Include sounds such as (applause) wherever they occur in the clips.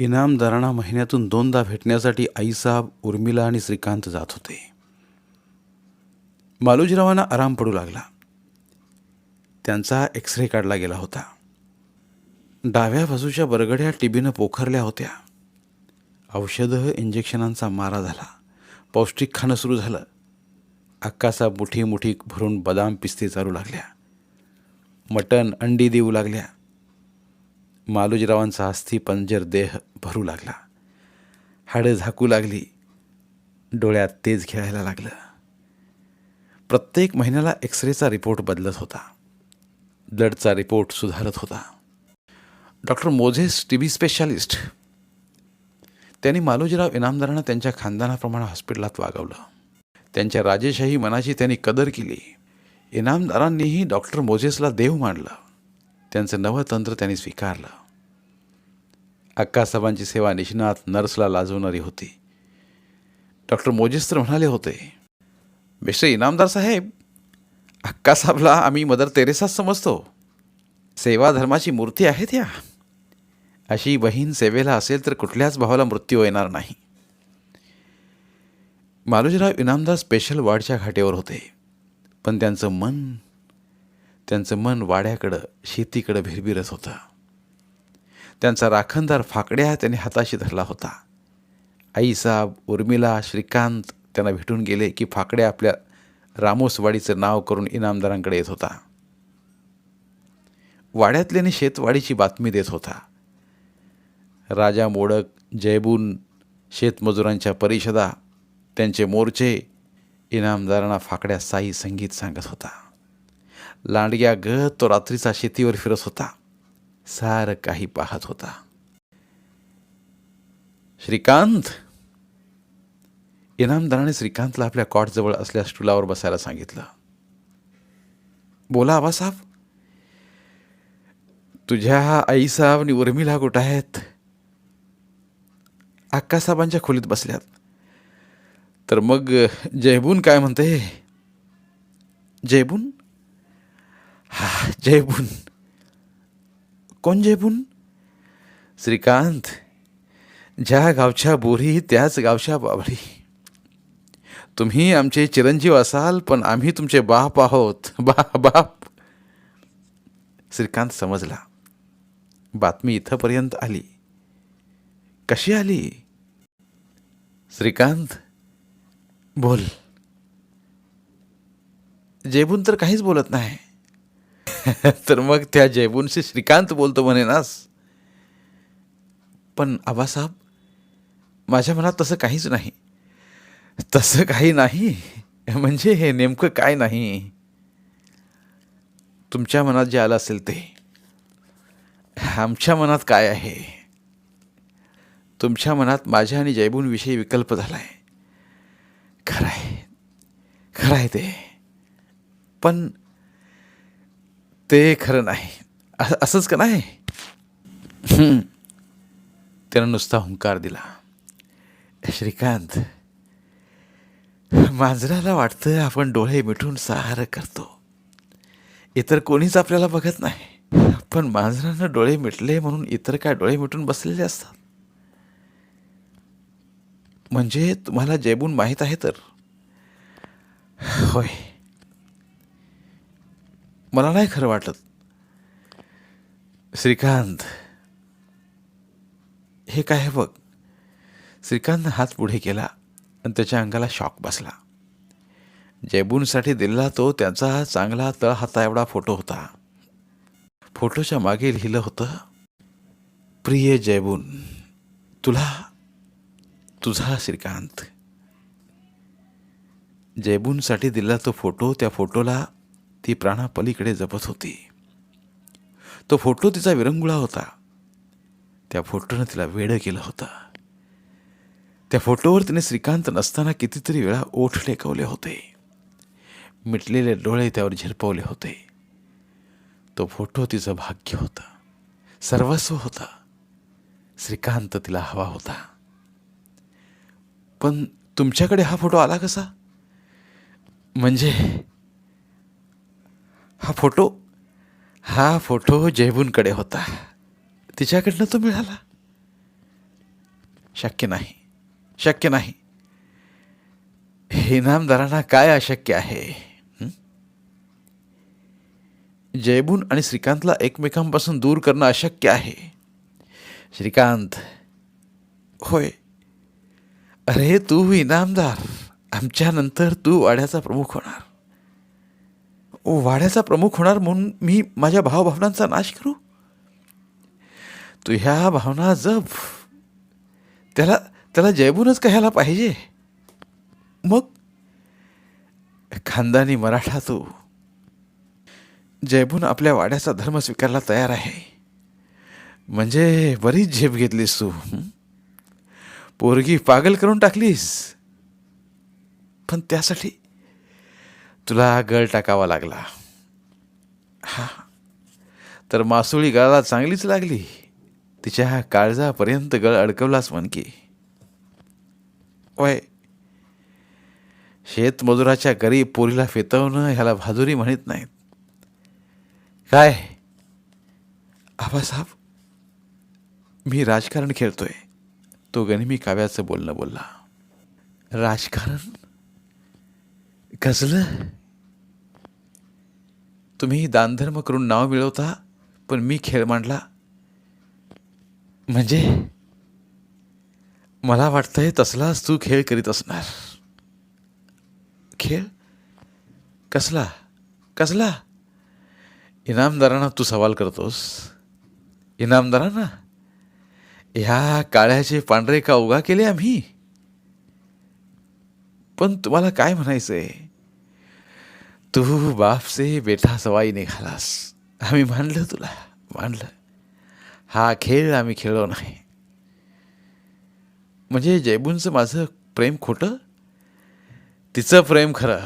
इनामदारांना महिन्यातून दोनदा भेटण्यासाठी आईसाहेब उर्मिला आणि श्रीकांत जात होते. मालोजीरावांना आराम पडू लागला. त्यांचा एक्स रे काढला गेला होता. डाव्या बाजूच्या बरगड्या टीबीनं पोखरल्या होत्या. औषधं इंजेक्शनांचा मारा झाला. पौष्टिक खाणं सुरू झालं. अक्कासा मुठी मुठी भरून बदाम पिस्ते चालू लागल्या. मटण अंडी देऊ लागल्या. मालोजीरावांचा अस्थि पंजर देह भरू लागला. हाडं झाकू लागली. डोळ्यात तेज खेळायला लागलं. प्रत्येक महिन्याला एक्सरेचा रिपोर्ट बदलत होता. ब्लडचा रिपोर्ट सुधारत होता. Doctor Moses T B specialist त्यांनी मालोजीराव इनामदारांना त्यांच्या खानदानाप्रमाणे हॉस्पिटलात वागवलं. त्यांच्या राजेशाही मनाची त्यांनी कदर केली. इनामदारांनीही डॉक्टर मोझेसला देव मानलं. त्यांचं नवं तंत्र त्यांनी स्वीकारलं. अक्कासाहेबांची सेवा निष्णात नर्सला लाजवणारी होती. डॉक्टर मोजेस म्हणाले होते मिस्टर इनामदार साहेब अक्कासाहेबला आम्ही मदर तेरेसाच समजतो. सेवा धर्माची मूर्ती आहे त्या अशी बहीण सेवेला असेल तर कुठल्याच भावाला मृत्यू येणार नाही. मालोजीराव इनामदार स्पेशल वार्डच्या घाटेवर होते पण त्यांचं मन त्यांचं मन वाड्याकडं शेतीकडं भिरभिरत होतं. त्यांचा राखणदार फाकड्या त्याने हाताशी धरला होता. आईसाहेब उर्मिला श्रीकांत त्यांना भेटून गेले की फाकड्या आपल्या रामोसवाडीचं नाव करून इनामदारांकडे येत होता. वाड्यातल्याने शेतवाडीची बातमी देत होता. राजा मोडक जयबून शेतमजुरांच्या परिषदा त्यांचे मोर्चे इनामदारांना फाकड्या साई संगीत सांगत होता. लांडग्या ग तो रात्रीचा शेतीवर फिरत होता. सारं काही पाहत होता. श्रीकांत! इनामदाराने श्रीकांतला आपल्या कॉटजवळ असल्या स्टुलावर बसायला सांगितलं. बोला आबासाहेब. तुझ्या आईसाहेब आणि उर्मिला कुठं आहेत? अक्कासाहेबांच्या खोलीत बसल्यात. तर मग जयबून काय म्हणते? जयबून? हा जयबून कोण जयबून श्रीकांत ज्या गावच्या बोरी त्याच गावच्या बाबरी तुम्ही आमचे चिरंजीव असाल पण आम्ही तुमचे बाप आहोत बा बाप श्रीकांत समजला बातमी इथंपर्यंत आली कशी आली श्रीकांत बोल जयबून तर काहीच बोलत नाही (laughs) तर मग त्या जयबूनशी श्रीकांत बोलतो म्हणे नास. पण आबासाहेब माझ्या मनात तसं काहीच नाही. तसं काही नाही. म्हणजे हे नेमकं काय नाही? तुमच्या मनात जे आलं असेल ते. आमच्या मनात काय आहे? तुमच्या मनात माझ्या आणि जयबूनविषयी विकल्प झाला आहे खरं आहे खरं आहे ते. पण ते खरं नाही. असं असंच का नाही? त्यानं नुसता हुंकार दिला. श्रीकांत मांजराला वाटतं आपण डोळे मिठून सहार करतो. इतर कोणीच आपल्याला बघत नाही. पण मांजरानं डोळे मिटले म्हणून इतर काय डोळे मिटून बसलेले असतात? म्हणजे तुम्हाला जयबून माहीत आहे तर? होय. मला नाही खरं वाटत श्रीकांत हे काय आहे बघ. श्रीकांतनं हात पुढे केला आणि त्याच्या अंगाला शॉक बसला. जयबूनसाठी दिलेला तो त्याचा चांगला तळ हाता एवढा फोटो होता. फोटोच्या मागे लिहिलं होतं प्रिय जयबून तुला तुझा श्रीकांत. जयबूनसाठी दिलेला तो फोटो त्या फोटोला ती प्राणापलीकडे जपत होती. तो फोटो तिचा विरंगुळा होता. त्या फोटोनं तिला वेड केलं होतं. त्या फोटोवर तिने श्रीकांत नसताना कितीतरी वेळा ओठ टेकवले होते. मिटलेले डोळे त्यावर झिरपवले होते. तो फोटो तिचं भाग्य होतं. सर्वस्व होता. श्रीकांत तिला हवा होता. पण तुमच्याकडे हा फोटो आला कसा? म्हणजे हा फोटो हा फोटो जयबूनकडे होता. तिच्याकडनं तो मिळाला. शक्य नाही शक्य नाही. हे इनामदारांना काय अशक्य आहे? जयबून आणि श्रीकांतला एकमेकांपासून दूर करणं अशक्य आहे. श्रीकांत होय. अरे तू इनामदार. आमच्यानंतर तू वाड्याचा प्रमुख होणार. वाड्याचा प्रमुख होणार म्हणून मी माझ्या भावभावनांचा नाश करू? तू ह्या भावना जप. त्याला त्याला जयबूनच कह्याला पाहिजे? मग? खानदानी मराठा तू. जयबून आपल्या वाड्याचा धर्म स्वीकारला तयार आहे. म्हणजे बरीच झेप घेतलीस तू पोरगी पागल करून टाकलीस. पण त्यासाठी तुला गळ टाकावा लागला. हा. तर मासोळी गळाला चांगलीच लागली. तिच्या काळजापर्यंत गळ अडकवलाच म्हण की वय शेतमजुराच्या गरीब पोरीला फेतवणं ह्याला भाजुरी म्हणत नाहीत. काय? आबासाहेब मी राजकारण खेळतोय. तो गनिमी काव्याचं बोलणं बोलला. राजकारण? कसलं तुम्ही दानधर्म करून नाव मिळवता पण मी खेळ मांडला. म्हणजे? मला वाटतंय तसलाच तू खेळ करीत असणार. खेळ? कसला? कसला? इनामदारांना तू सवाल करतोस. इनामदारांना? ह्या काळ्याचे पांढरे का उगा केले आम्ही? पण तुम्हाला काय म्हणायचं आहे तू बापसे बेटा सवाई निघालास आम्ही मानलं तुला मानलं. हा खेळ आम्ही खेळलो नाही. म्हणजे जयबूंचं माझं प्रेम खोटं? तिचं प्रेम खरं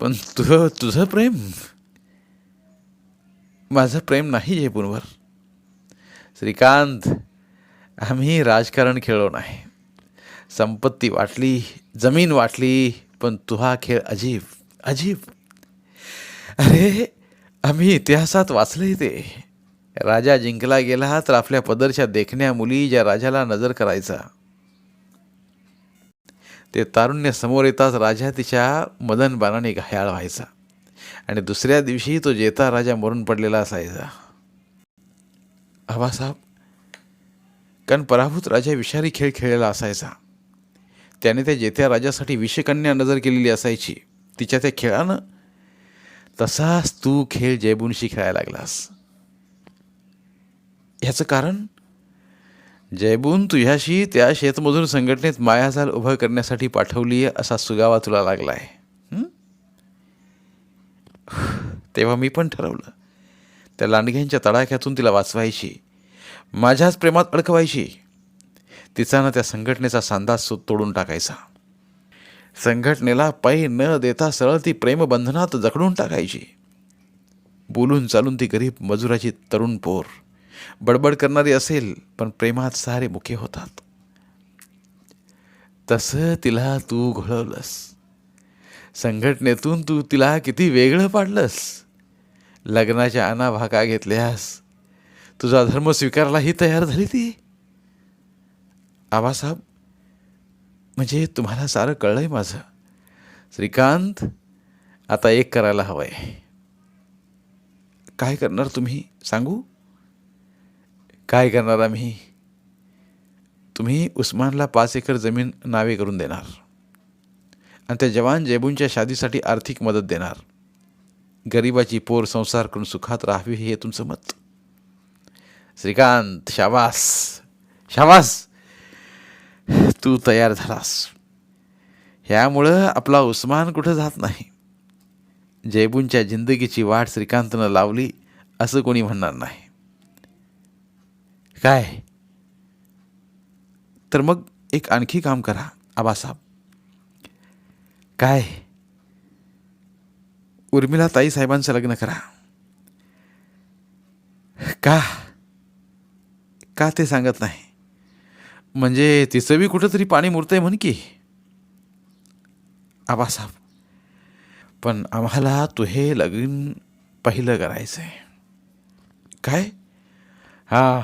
पण तुझं तुझं प्रेम? माझं प्रेम नाही जयबूनवर श्रीकांत आम्ही राजकारण खेळलो नाही. संपत्ती वाटली जमीन वाटली पण तुहा खेळ अजीब अजीब. अरे आम्ही इतिहासात वाचलंय ते. राजा जिंकला गेला तर आपल्या पदरच्या देखण्या मुली ज्या राजाला नजर करायचा. ते तारुण्य समोर येताच राजा तिच्या मदन बाणाने घायाळ व्हायचा. आणि दुसऱ्या दिवशी तो जेता राजा मरून पडलेला असायचा. आबासाहेब कारण पराभूत राजा विषारी खेळ खेळलेला असायचा. त्याने त्या जेत्या राजासाठी विषकन्या नजर केलेली असायची. तिच्या त्या खेळानं तसाच तू खेळ जयबुनशी खेळायला लागलास. ह्याचं कारण? जयबून तुझ्याशी त्या शेतमजूर संघटनेत मायाजाल उभं करण्यासाठी पाठवली आहे असा सुगावा तुला लागला आहे तेव्हा मी पण ठरवलं. त्या लांडग्यांच्या तडाख्यातून तिला वाचवायची. माझ्याच प्रेमात अडकवायची. तिचा ना त्या संघटनेचा सांदाज सो तोडून टाकायचा. संघटनेला पै न देता सरळ ती प्रेमबंधनात जखडून टाकायची. बोलून चालून ती गरीब मजुराची तरुण पोर. बडबड करणारी असेल पण प्रेमात सारे मुखे होतात. तसं तिला तू घोळवलंस. संघटनेतून तू तिला किती वेगळं पाडलंस. लग्नाच्या अनाभाका घेतल्यास तुझा धर्म स्वीकारलाही तयार झाली ती. आबासाहेब म्हणजे तुम्हाला सारं कळलं आहे माझं. श्रीकांत आता एक करायला हवं आहे काय करणार तुम्ही? सांगू? काय करणार आम्ही? तुम्ही उस्मानला पाच एकर जमीन नावे करून देणार. आणि त्या जवान जेबूंच्या शादीसाठी आर्थिक मदत देणार. गरिबाची पोर संसार करून सुखात राहावी हे तुमचं मत? श्रीकांत शाबास. शाबास! (laughs) तू तयार झालास. ह्यामुळं आपला उस्मान कुठं जात नाही. जयबूंच्या जिंदगीची वाट श्रीकांतनं लावली असं कोणी म्हणणार नाही. काय? तर मग एक आणखी काम करा आबासाहेब. काय? उर्मिला ताई साहेबांचं लग्न करा. का? का ते सांगत नाही? म्हणजे तिचं बी कुठंतरी पाणी मुरतंय म्हण की. आबासाहेब पण आम्हाला तुहे हे लगीन पहिलं करायचं आहे काय? हा.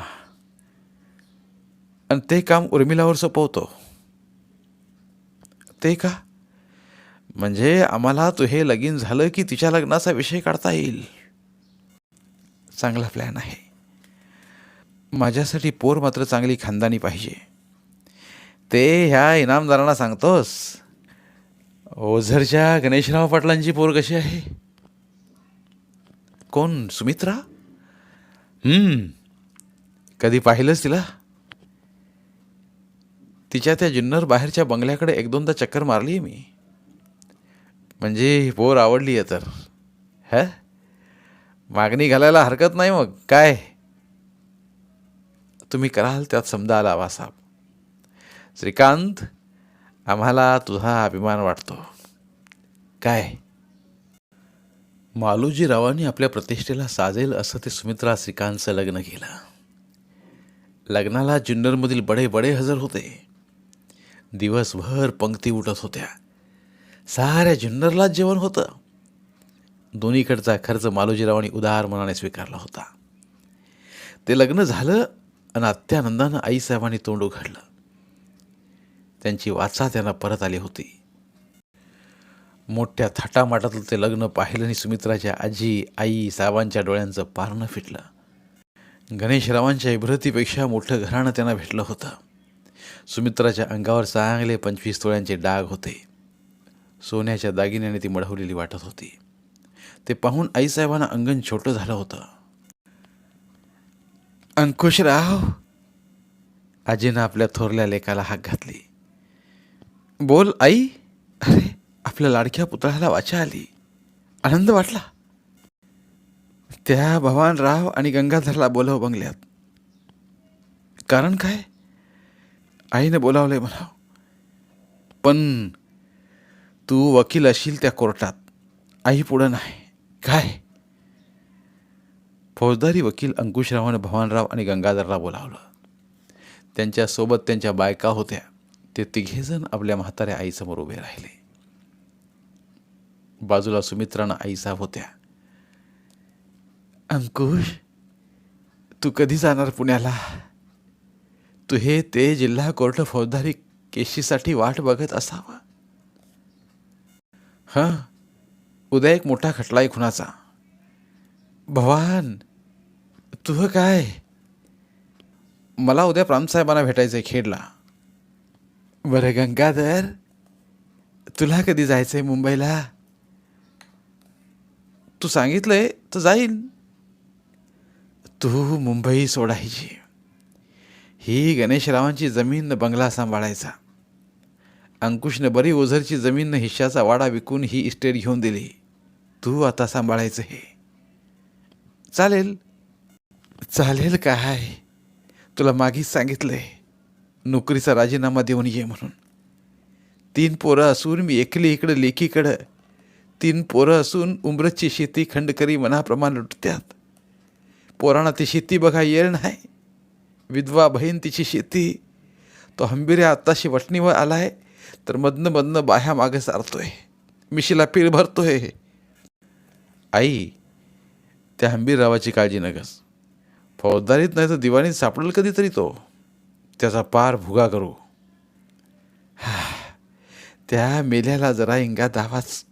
आणि ते काम उर्मिलावर सोपवतो. ते का? म्हणजे आम्हाला तुहे हे लगीन झालं की तिच्या लग्नाचा विषय काढता येईल. चांगला प्लॅन आहे. माझ्यासाठी पोर मात्र चांगली खानदानी पाहिजे. ते ह्या इनामदारांना सांगतोस. ओझरच्या गणेशराव पाटलांची पोर कशी आहे? कोण? सुमित्रा? कधी पाहिलंच तिला? तिच्या त्या जुन्नर बाहेरच्या बंगल्याकडे एक दोनदा चक्कर मारली आहे मी. म्हणजे ही पोर आवडली आहे तर. ह? मागणी घालायला हरकत नाही मग. काय? तुम्ही कराल त्यात समजा आला आबासाहेब श्रीकांत आम्हाला तुझा अभिमान वाटतो. काय? मालूजीरावांनी आपल्या प्रतिष्ठेला साजेल असं ते सुमित्रा श्रीकांतचं लग्न केलं. लग्नाला जुन्नरमधील बडे बडे हजर होते. दिवसभर पंक्ती उठत होत्या. साऱ्या जुन्नरलाच जेवण होतं. दोन्हीकडचा खर्च मालोजीरावांनी उदार मनाने स्वीकारला होता. ते लग्न झालं आणि अत्यानंदानं आईसाहेबांनी तोंड उघडलं. त्यांची वाचा त्यांना परत आली होती. मोठ्या थाटामाटातलं ते लग्न पाहिलं आणि सुमित्राच्या आजी आई साहेबांच्या डोळ्यांचं पारणं फिटलं. गणेशरावांच्या इब्रतीपेक्षा मोठं घराणं त्यांना भेटलं होतं. सुमित्राच्या अंगावर चांगले पंचवीस तोळ्यांचे डाग होते. सोन्याच्या दागिन्याने ती मढवलेली वाटत होती. ते पाहून आईसाहेबांना अंगण छोटं झालं होतं. अंकुशराव आजीनं आपल्या थोरल्या लेकाला हाक घातली. बोल आई. अरे आपल्या लाडक्या पुतळ्याला वाचा आली. आनंद वाटला. त्या भवानराव आणि गंगाधरला बोलव बंगल्यात. कारण काय? आईने बोलावलंय मला पण तू वकील असशील त्या कोर्टात. आई पुढं नाही. काय? फौजदारी वकील अंकुशरावानं भवानराव आणि गंगाधरला बोलावलं. त्यांच्यासोबत त्यांच्या बायका होत्या. ते तिघेजण आपल्या म्हाताऱ्या आईसमोर उभे राहिले. बाजूला सुमित्रानं आईसाहेब होत्या. अंकुश तू कधी जाणार पुण्याला? तू हे ते जिल्हा कोर्ट फौजदारी केशीसाठी वाट बघत असावं. हां उद्या एक मोठा खटला आहे खुनाचा. भवान तुझं काय? मला उद्या प्रांतसाहेबांना भेटायचं आहे खेडला. बरं गंगाधर तुला कधी जायचं आहे मुंबईला? तू सांगितलंय तर जाईल तू मुंबई सोडायची. ही गणेशरावांची जमीन बंगला सांभाळायचा. अंकुशनं बरी ओझरची जमीन न हिश्शाचा वाडा विकून ही इस्टेट घेऊन दिली. तू आता सांभाळायचं हे. चालेल. चालेल काय? तुला मागीच सांगितलंय. नोकरीचा राजीनामा देऊन ये म्हणून. तीन पोरं असून मी एकली इकडं लेकीकडं. तीन पोरं असून उमरतची शेती खंडकरी मनाप्रमाणे लुटत्यात. पोरांना ती शेती बघा येळ नाही. विधवा बहीण तिची शेती. तो हंबिऱ्या आत्ताशी वटणीवर आलाय तर मधनं मधनं बाह्या मागे सारतोय. मिशीला पीळ भरतोय. आई त्या हंबीररावाची काळजी नगस. फौजदारीत नाही तर दिवाणीत सापडेल कधीतरी तो. त्याचा पार भुगा करू. त्या मेल्याला जरा इंगा दावाच.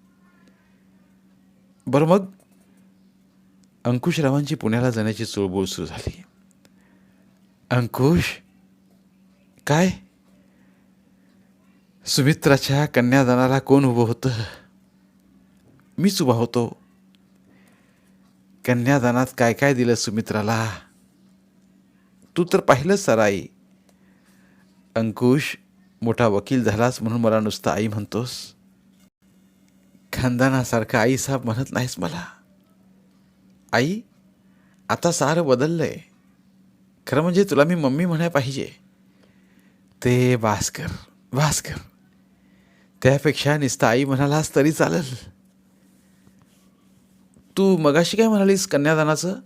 बरं मग? अंकुशरावांची पुण्याला जाण्याची चुळबुळ सुरू झाली. अंकुश? काय? सुमित्राच्या कन्यादानाला कोण उभं होतं? मीच उभा होतो. कन्यादानात काय काय दिलं सुमित्राला? तू तर पाहिलंच सर आई अंकुश मोठा वकील झालास म्हणून मला नुसतं आई म्हणतोस. खानदानासारखं आई साहेब म्हणत नाहीस मला. आई आता सारं बदललंय. खरं म्हणजे तुला मी मम्मी म्हणाय पाहिजे. ते भास्कर भास्कर. त्यापेक्षा नुसतं आई म्हणालास तरी चालेल. तू मगाशी काय म्हणालीस कन्यादानाचं?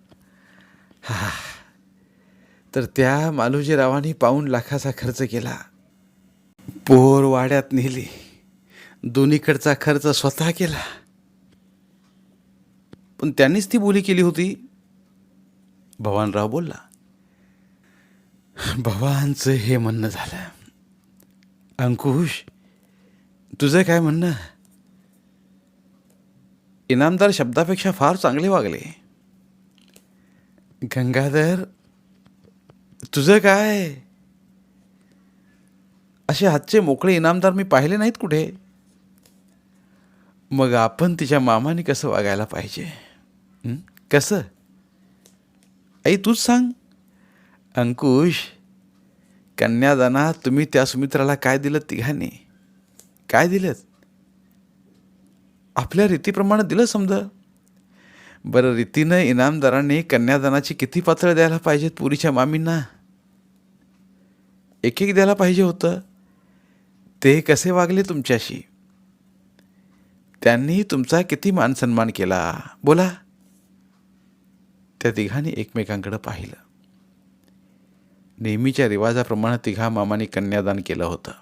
हा. तर त्या मालोजीरावांनी पाऊण लाखाचा खर्च केला. पोर वाड्यात नेली. दोन्हीकडचा खर्च स्वतः केला. पण त्यांनीच ती बोली केली होती. भवानराव बोलला भवानचं हे म्हणणं झालं. अंकुश तुझं काय म्हणणं? इनामदार शब्दापेक्षा फार चांगले वागले. गंगाधर तुझं काय? असे हातचे मोकळे इनामदार मी पाहिले नाहीत कुठे? मग आपण तिच्या मामाने कसं वागायला पाहिजे? कसं? आई तूच सांग. अंकुश कन्यादानात तुम्ही त्या सुमित्राला काय दिलं तिघांनी? काय दिलं आपल्या रीतीप्रमाणे दिलं समजा. बरं रीतीनं इनामदारांनी कन्यादानाची किती पातळ द्यायला पाहिजेत पुरीच्या मामींना? एक एक द्यायला पाहिजे होतं. ते कसे वागले तुमच्याशी? त्यांनी तुमचा किती मानसन्मान केला? बोला. त्या तिघांनी एकमेकांकडे पाहिलं. नेहमीच्या रिवाजाप्रमाणे तिघा मामांनी कन्यादान केलं होतं.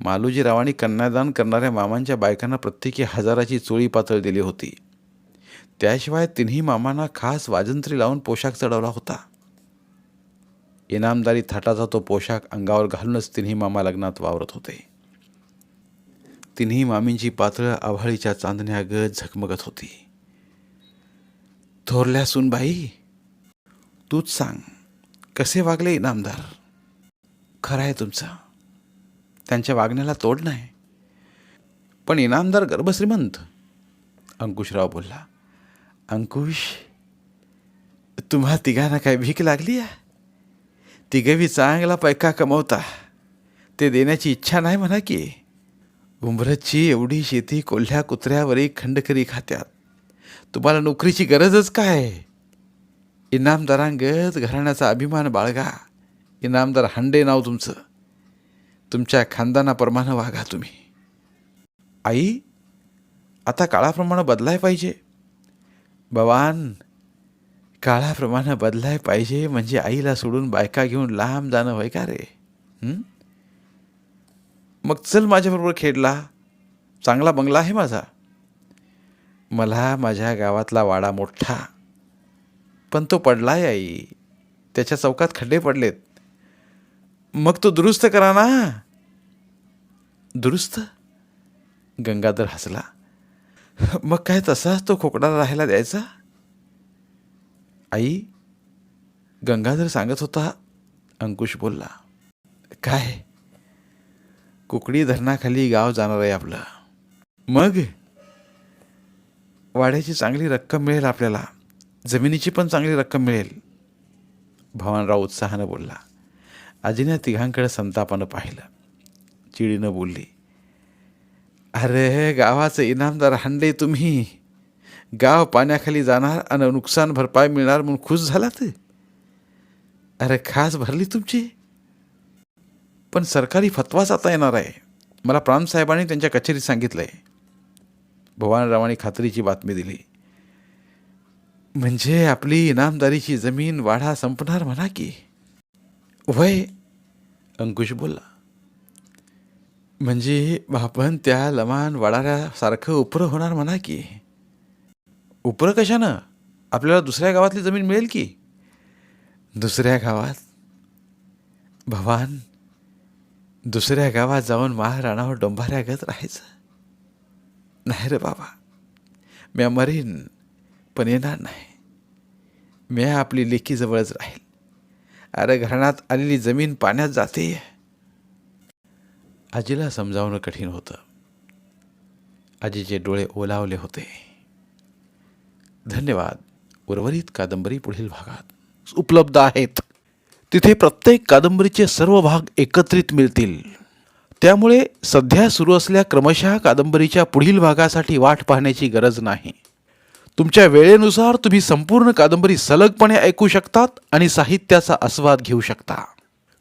मालूजीरावांनी कन्यादान करणाऱ्या मामांच्या बायकांना प्रत्येकी हजाराची चोळी पातळ दिली होती. त्याशिवाय तिन्ही मामांना खास वाजंत्री लावून पोशाख चढवला होता. इनामदारी थाटाचा तो पोशाख अंगावर घालूनच तिन्ही मामा लग्नात वावरत होते. तिन्ही मामींची पातळ आभाळीच्या चांदण्यागत झगमगत होती. थोरल्या सुनबाई तूच सांग कसे वागले इनामदार? खरं आहे तुमचं. त्यांच्या वागण्याला तोड नाही. पण इनामदार गर्भश्रीमंत अंकुशराव बोलला. अंकुश तुम्हा तिघांना काय भीक लागली आहे? तिघवी चांगला पैका कमवता. ते देण्याची इच्छा नाही म्हणा की. उंबरतची एवढी शेती कोल्ह्या कुत्र्यावरही खंडकरी खात्यात. तुम्हाला नोकरीची गरजच काय? इनामदारांगत घराण्याचा अभिमान बाळगा. इनामदार हंडे नाव तुमचं. तुमच्या खानदानाप्रमाणे वागा तुम्ही. आई आता काळाप्रमाणे बदलाय पाहिजे. भवान काळाप्रमाणे बदलाय पाहिजे म्हणजे आईला सोडून बायका घेऊन लांब जाणं होय का रे? मग चल माझ्याबरोबर खेळला चांगला बंगला आहे माझा. मला माझ्या गावातला वाडा मोठा. पण तो पडलाय आई. त्याच्या चौकात खड्डे पडलेत. मग तो दुरुस्त करा ना. दुरुस्त? गंगाधर हसला. (laughs) मग काय तसाच तो खोकडा राहायला द्यायचा? आई गंगाधर सांगत होता अंकुश बोलला काय? कुकडी धरणाखाली गाव जाणार आहे आपलं. मग? वाड्याची चांगली रक्कम मिळेल आपल्याला. जमिनीची पण चांगली रक्कम मिळेल. भवानराव उत्साहानं बोलला. आजीने तिघांकडे संतापानं पाहिलं. चिडीनं बोलली अरे गावाचं इनामदार हंडे तुम्ही. गाव पाण्याखाली जाणार आणि नुकसान भरपाई मिळणार म्हणून खुश झालात? अरे खास भरली तुमची. पण सरकारी फतवाच आता येणार आहे. मला प्रामसाहेबांनी त्यांच्या कचेरीत सांगितलं आहे भवानरावांनी खात्रीची बातमी दिली. म्हणजे आपली इनामदारीची जमीन वाढा संपणार म्हणा की? वय अंकुश बोलला. म्हणजे आपण त्या लमान वाडाऱ्यासारखं उपरं होणार म्हणा की? उपरं कशानं? आपल्याला दुसऱ्या गावातली जमीन मिळेल की? दुसऱ्या गावात भवान दुसऱ्या गावात जाऊन महाराणावर राणावर डोंबाऱ्यागत राहायचं? नाही रे बाबा. म्या मरीन पण येणार नाही. म्या आपली लेखीजवळच राहील. अरे घराण्यात आलेली जमीन पाण्यात जाते आजीला समजावणं कठीण होतं. आजीचे डोळे ओलावले होते. धन्यवाद. उर्वरित कादंबरी पुढील भागात उपलब्ध आहेत. तिथे प्रत्येक कादंबरीचे सर्व भाग एकत्रित मिळतील. त्यामुळे सध्या सुरू असल्या क्रमशः कादंबरीच्या पुढील भागासाठी वाट पाहण्याची गरज नाही. तुमच्या वेळेनुसार तुम्ही संपूर्ण कादंबरी सलगपणे ऐकू शकतात आणि साहित्याचा आस्वाद घेऊ शकता.